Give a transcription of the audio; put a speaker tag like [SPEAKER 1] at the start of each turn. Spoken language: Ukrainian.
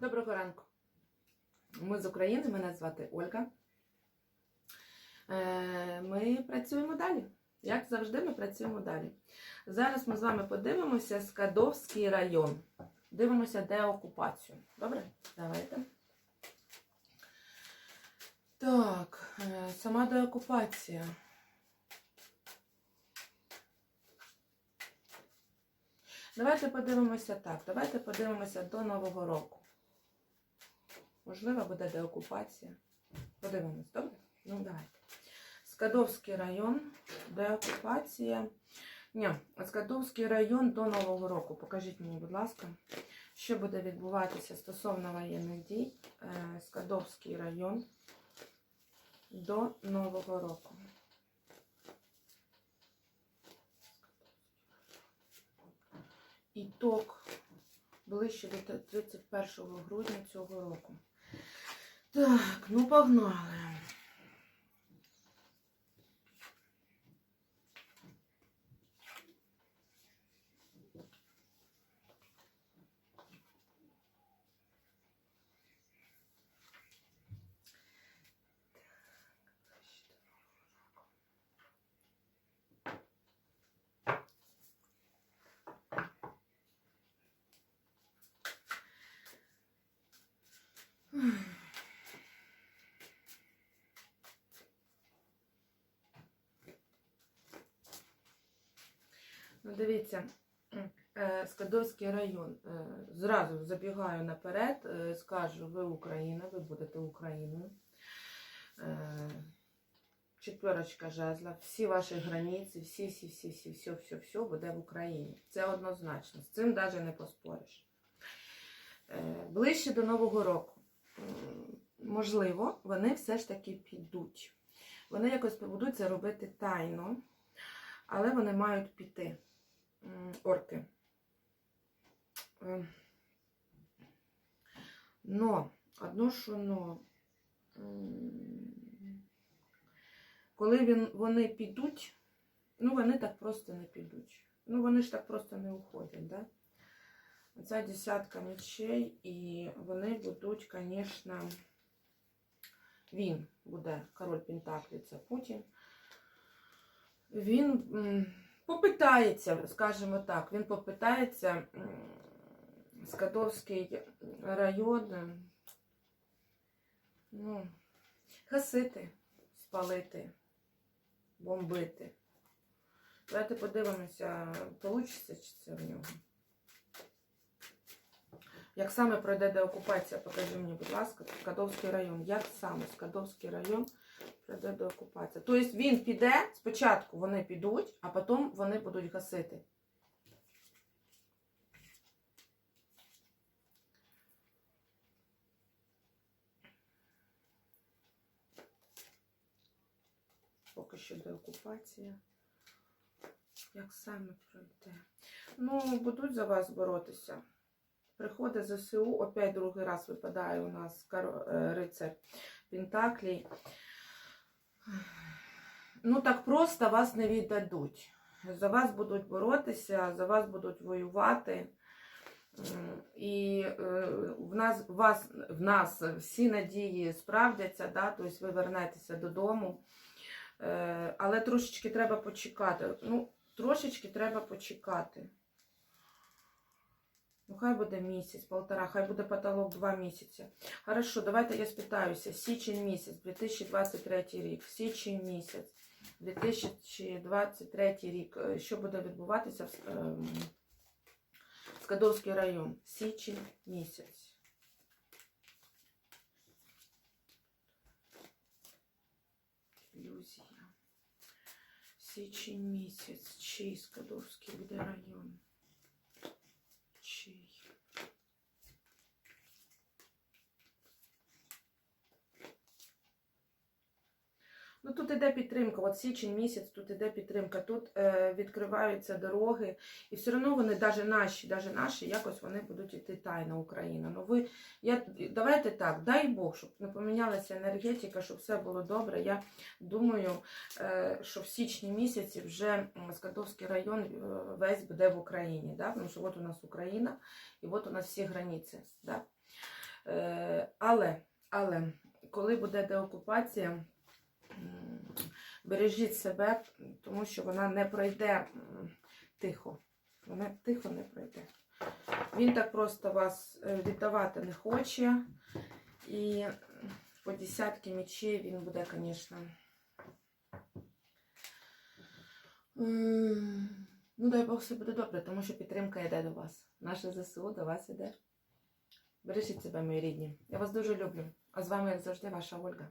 [SPEAKER 1] Доброго ранку. Ми з України, мене звати Ольга. Е, Ми працюємо далі. Як завжди, ми працюємо далі. Зараз ми з вами подивимося Скадовський район. Дивимося деокупацію. Добре? Давайте. Так, е, сама деокупація. Давайте подивимося так. Давайте подивимося до Нового року. Можливо, буде деокупація. Подивимось, добре? Ну, давайте. Скадовський район, деокупація. Ні, Скадовський район до Нового року. Покажіть мені, будь ласка, що буде відбуватися стосовно воєнних дій. Е, Скадовський район до Нового року. Іток ближче до 31 грудня цього року. Так, ну погнали. Ну, дивіться, е, Скадовський район. Е, Зразу забігаю наперед, е, скажу, ви Україна, ви будете Україною. Четверочка жезла, всі ваші границі, всі, всі, всі, всі, все, все, все буде в Україні. Це однозначно. З цим навіть не поспориш. Ближче до Нового року. Можливо, вони все ж таки підуть. Вони якось будуть це робити тайно, але вони мають піти. Орки. Е, Но, одно що но. Коли він, вони підуть, ну вони так просто не підуть. Ну вони ж так просто не уходять, да? Ця десятка мечей, і вони будуть, звісно, він буде король Пентаклі, це Путін. Він попитається, скажімо так, він попитається Скадовський район ну, гасити, спалити, бомбити. Давайте подивимося, вийде чи це в нього. Як саме пройде деокупація, покажи мені, будь ласка, Скадовський район. Як саме Скадовський район пройде деокупація? Тобто він піде, спочатку вони підуть, а потім вони будуть гасити. Поки що деокупація. Як саме пройде? Ну, будуть за вас боротися. Приходить ЗСУ, опять другий раз випадає у нас е, рицар Пентаклій. Ну, так просто вас не віддадуть. За вас будуть боротися, за вас будуть воювати. І е, в нас, вас, в нас всі надії справдяться, да? тобто ви вернетеся додому. Е, Але трошечки треба почекати. Ну, трошечки треба почекати. Ну, хай буде місяць, полтора, хай буде потолок два місяці. Хорошо, давайте я спитаюся. Січень місяць, 2023 рік. Січень місяць, 2023 рік. Е, Що буде відбуватися в ем, Скадовський район? Січень місяць. Ілюзія. Січень місяць. Чий Скадовський буде район? Чий? Тут іде підтримка. От січень місяць, тут іде підтримка. Тут е, відкриваються дороги, і все одно вони, навіть наші, навіть наші, якось вони будуть йти тайно Україна. Ну ви я давайте так, дай Бог, щоб не помінялася енергетика, щоб все було добре. Я думаю, е, що в січні місяці вже Скадовський район е, весь буде в Україні. Да? Тому що от у нас Україна, і от у нас всі границі. Да? Е, але, але, коли буде деокупація, бережіть себе, тому що вона не пройде тихо. Вона тихо не пройде. Він так просто вас е, віддавати не хоче. І по десятки мечей він буде, звісно. Ну, дай Бог, все буде добре, тому що підтримка йде до вас. Наше ЗСУ до вас йде. Бережіть себе, мої рідні. Я вас дуже люблю. А з вами, як завжди, ваша Ольга.